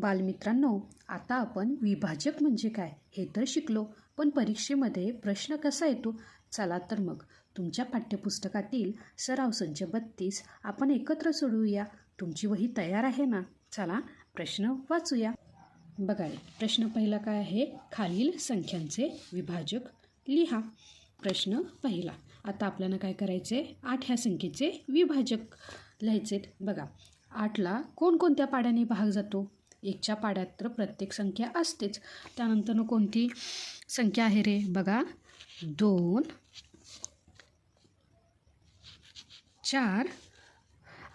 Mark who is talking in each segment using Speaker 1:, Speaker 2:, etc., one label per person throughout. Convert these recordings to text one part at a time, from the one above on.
Speaker 1: बालमित्रांनो आता आपण विभाजक म्हणजे काय हे तर शिकलो पण परीक्षेमध्ये प्रश्न कसा येतो? चला तर मग तुमच्या पाठ्यपुस्तकातील सराव संच बत्तीस आपण एकत्र सोडवूया तुमची वही तयार आहे ना? चला प्रश्न वाचूया. बघा रे, प्रश्न पहिला काय आहे? खालील संख्यांचे विभाजक लिहा. प्रश्न पहिला आता आपल्याला काय करायचे? आठ ह्या संख्येचे विभाजक लिहायचे बघा आठला कोणकोणत्या पाड्याने भाग जातो? एकच्या पाड्यात तर प्रत्येक संख्या असतेच. त्यानंतर कोणती संख्या आहे रे? बघा. दोन चार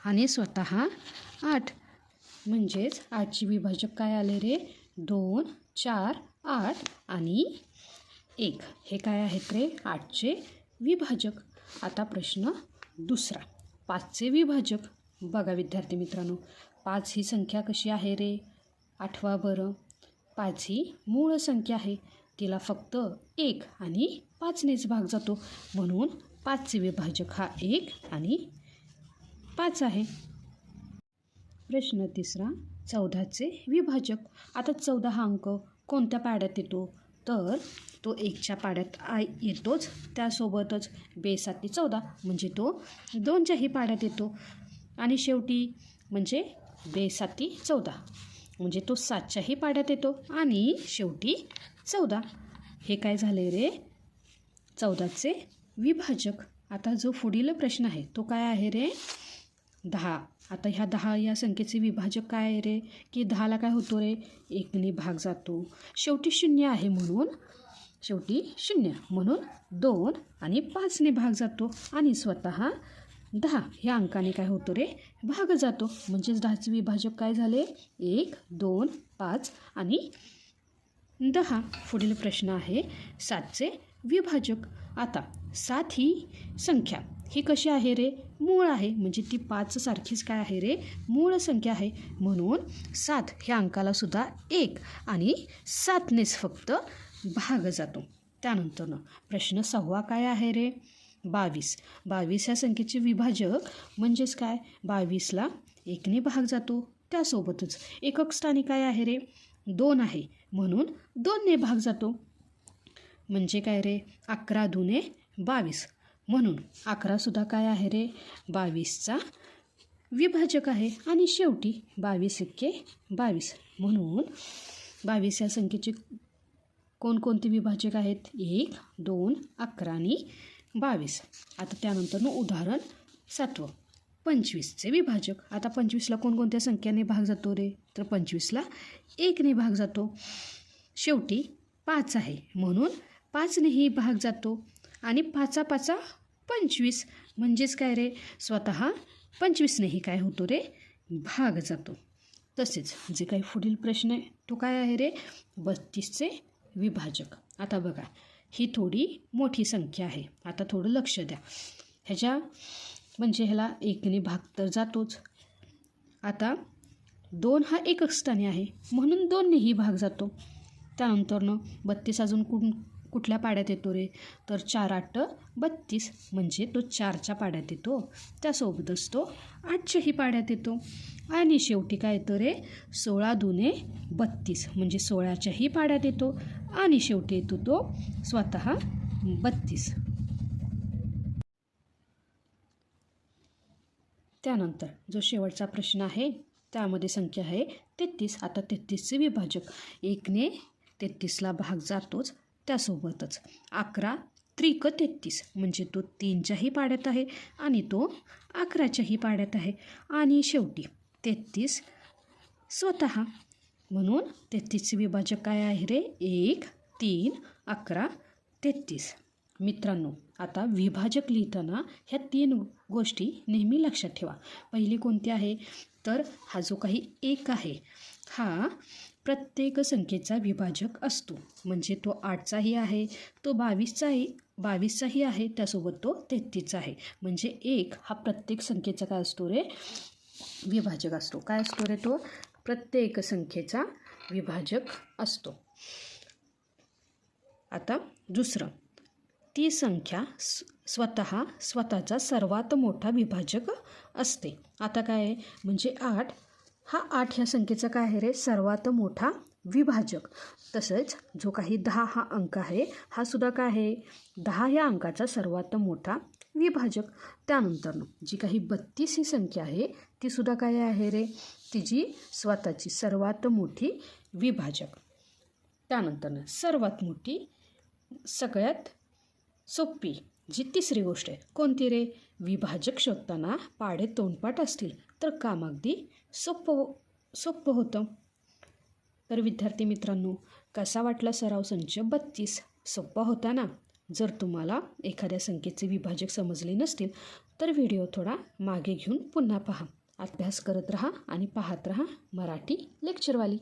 Speaker 1: आणि स्वतः आठ. म्हणजेच आठची विभाजक काय आले रे? दोन चार आठ आणि एक. हे काय आहेत रे? आठचे विभाजक. आता प्रश्न दुसरा. पाचचे विभाजक. बघा विद्यार्थी मित्रांनो पाच ही संख्या कशी आहे रे? आठवा बरं. पाच ही मूळ संख्या आहे. तिला फक्त एक आणि पाचनेच भाग जातो. म्हणून पाचचे विभाजक हा एक आणि पाच आहे. प्रश्न तिसरा चौदाचे विभाजक. आता चौदा हा अंक कोणत्या पाड्यात येतो? तर तो एकच्या पाड्यात आय येतोच. त्यासोबतच बेसाती चौदा म्हणजे तो दोनच्याही पाड्यात येतो. आणि शेवटी म्हणजे बेसाती चौदा. म्हणजे तो सातच्याही पाड्यात येतो. आणि शेवटी चौदा. हे काय झाले रे? चौदाचे विभाजक. आता जो पुढील प्रश्न आहे तो काय आहे रे? दहा. आता ह्या दहा या संख्येचे विभाजक काय आहे रे? की दहाला काय होतो रे? एकने भाग जातो. शेवटी शून्य आहे म्हणून शेवटी शून्य. म्हणून दोन आणि पाचने भाग जातो. आणि स्वतः दहा ह्या अंकाने काय होतो रे? भाग जातो. म्हणजेच दहाचे विभाजक काय झाले? एक दोन पाच आणि दहा. पुढील प्रश्न आहे सातचे विभाजक. आता सात ही संख्या. ही कशी आहे रे? मूळ आहे. म्हणजे ती पाच सारखीच काय आहे रे? मूळ संख्या आहे. म्हणून सात ह्या अंकाला सुद्धा एक आणि सातनेच फक्त भाग जातो. त्यानंतरनं प्रश्न सहावा काय आहे रे? बावीस. बावीस ह्या संख्येचे विभाजक म्हणजेच काय? बावीसला एकने भाग जातो. त्यासोबतच एकक स्थानी काय आहे रे? दोन आहे. म्हणून दोनने भाग जातो. म्हणजे काय रे? अकरा दुने बावीस. म्हणून अकरासुद्धा काय आहे रे? बावीसचा विभाजक आहे. आणि शेवटी बावीस एक्के बावीस. म्हणून बावीस या संख्येचे कोणकोणते विभाजक आहेत? एक दोन अकरा आणि बावीस. आता त्यानंतरनं उदाहरण सातवं. पंचवीसचे विभाजक. आता पंचवीसला कोणकोणत्या संख्याने भाग जातो रे? तर पंचवीसला एकने भाग जातो. शेवटी पाच आहे. म्हणून पाचनेही भाग जातो. आणि पाचा पाचा पंचवीस. म्हणजेच काय रे? स्वतः पंचवीसनेही काय होतो रे? भाग जातो. तसेच जे काही पुढील प्रश्न आहे तो काय आहे रे? बत्तीसचे विभाजक. आता बघा. ही थोडी मोठी संख्या आहे. आता थोडं लक्ष द्या. ह्याच्या म्हणजे ह्याला एकने भाग तर जातोच. आता दोन हा एकक स्थानी आहे. म्हणून दोननेही भाग जातो. त्यानंतरनं बत्तीस अजून कुठ कुठल्या पाड्यात येतो रे? तर चार आठ बत्तीस म्हणजे तो चारच्या पाड्यात येतो. त्यासोबतच तो आठच्याही पाड्यात येतो. आणि शेवटी काय येतं रे? सोळा दुने बत्तीस म्हणजे सोळाच्याही पाड्यात येतो. आणि शेवटी येतो तो स्वतः बत्तीस. त्यानंतर जो शेवटचा प्रश्न आहे त्यामध्ये संख्या आहे तेहतीस. आता तेहतीसचे विभाजक एकने तेहतीसला भाग जातोच त्यासोबतच अकरा त्रिक तेहतीस म्हणजे तो तीनच्याही पाड्यात आहे आणि तो अकराच्याही पाड्यात आहे. आणि शेवटी तेहतीस स्वतः म्हणून तेहतीसचे विभाजक काय आहे रे? एक तीन अकरा तेहतीस. मित्रांनो आता विभाजक लिहिताना ह्या तीन गोष्टी नेहमी लक्षात ठेवा. पहिली कोणती आहे? तर हा जो काही एक आहे हा प्रत्येक संख्येचा विभाजक असतो. म्हणजे तो आठचाही आहे तो बावीसचाही बावीसचाही आहे त्यासोबत तो तेहतीसचा आहे. म्हणजे एक हा प्रत्येक संख्येचा काय असतो रे? विभाजक असतो. काय असतो रे तो? प्रत्येक संख्येचा विभाजक असतो. आता दुसरं. ती संख्या स्वत स्वतः स्वतःचा सर्वात मोठा विभाजक असते. आता काय? आहे म्हणजे आठ. हा आठ ह्या संख्येचा काय आहे रे? सर्वात मोठा विभाजक. तसंच जो काही दहा हा अंक आहे हा सुद्धा काय आहे? दहा या अंकाचा सर्वात मोठा विभाजक. त्यानंतर जी काही बत्तीस ही संख्या आहे ती सुद्धा काय आहे रे? तिची स्वतःची सर्वात मोठी विभाजक. त्यानंतर सर्वात मोठी सगळ्यात सोपी जी तिसरी गोष्ट आहे कोणती रे? विभाजक शोधताना पाडे तोंडपाठ असतील तर काम अगदी सोपं हो सोपं होतं. तर विद्यार्थी मित्रांनो कसा वाटला सराव संच? बत्तीस. सोपा होता ना? जर तुम्हाला एखाद्या संख्येचे विभाजक समजले नसतील तर व्हिडिओ थोडा मागे घेऊन पुन्हा पहा. अभ्यास करत राहा आणि पाहत राहा मराठी लेक्चरवाली.